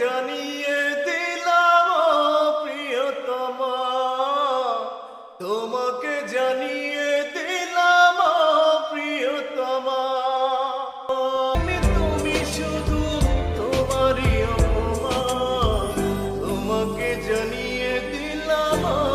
জানিয়ে দিলাম প্রিয়তম। তোমাকে জানিয়ে দিলাম প্রিয়তম। আমি তুমি শুধু তোমারই অপমান। তোমাকে জানিয়ে দিলাম